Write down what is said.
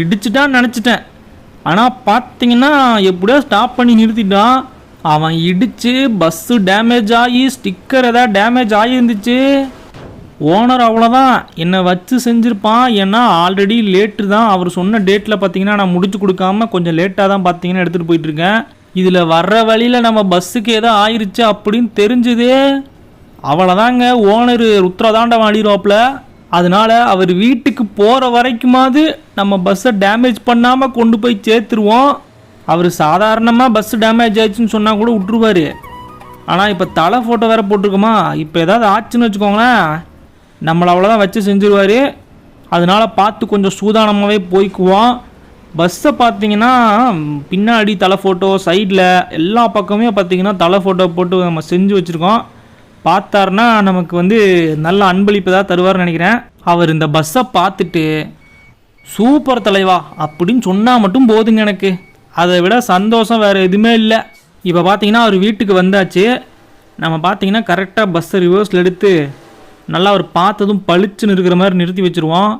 இடிச்சுட்டான்னு நினச்சிட்டேன். ஆனால் பார்த்தீங்கன்னா எப்படியோ ஸ்டாப் பண்ணி நிறுத்திட்டான். அவன் இடித்து பஸ்ஸு டேமேஜ் ஆகி ஸ்டிக்கர் எதாவது டேமேஜ் ஆகியிருந்துச்சு. ஓனர் அவ்வளோதான் என்னை வச்சு செஞ்சுருப்பான். ஏன்னா ஆல்ரெடி லேட்டு தான். அவர் சொன்ன டேட்டில் பார்த்தீங்கன்னா நான் முடிச்சு கொடுக்காம கொஞ்சம் லேட்டாக தான் பார்த்தீங்கன்னா எடுத்துகிட்டு போயிட்டுருக்கேன். இதில் வர்ற வழியில் நம்ம பஸ்ஸுக்கு ஏதோ ஆயிடுச்சு அப்படின்னு தெரிஞ்சுது. அவ்வளோதாங்க ஓனர் ருத்ரதாண்டம் ஆடிடுவாப்புல அதனால அவர் வீட்டுக்கு போகிற வரைக்குமாவது நம்ம பஸ்ஸை டேமேஜ் பண்ணாமல் கொண்டு போய் சேர்த்துருவோம். அவர் சாதாரணமாக பஸ் டேமேஜ் ஆயிடுச்சுன்னு சொன்னால் கூட விட்டுருவாரு. ஆனால் இப்போ தலை ஃபோட்டோ வேறு போட்டிருக்கோமா? இப்போ ஏதாவது ஆச்சுன்னு வச்சுக்கோங்களேன். நம்மளை அவ்வளோதான் வச்சு செஞ்சுருவார். அதனால பார்த்து கொஞ்சம் சூதானமாகவே போய்க்குவோம். பஸ்ஸை பார்த்தீங்கன்னா பின்னாடி தலை ஃபோட்டோ சைடில் எல்லா பக்கமே பார்த்தீங்கன்னா தலை ஃபோட்டோ போட்டு நம்ம செஞ்சு வச்சுருக்கோம். பார்த்தாருன்னா நமக்கு வந்து நல்ல அன்பளிப்பு தான் தருவார்னு நினைக்கிறேன். அவர் இந்த பஸ்ஸை பார்த்துட்டு சூப்பர் தலைவா அப்படின்னு சொன்னால் மட்டும் போதுங்க எனக்கு. அதை விட சந்தோஷம் வேறு எதுவுமே இல்லை. இப்போ பார்த்தீங்கன்னா அவர் வீட்டுக்கு வந்தாச்சு. நம்ம பார்த்தீங்கன்னா கரெக்டாக பஸ்ஸை ரிவர்ஸில் எடுத்து நல்லா அவர் பார்த்ததும் பளிச்சுன்னு இருக்கிற மாதிரி நிறுத்தி வச்சுருவோம்.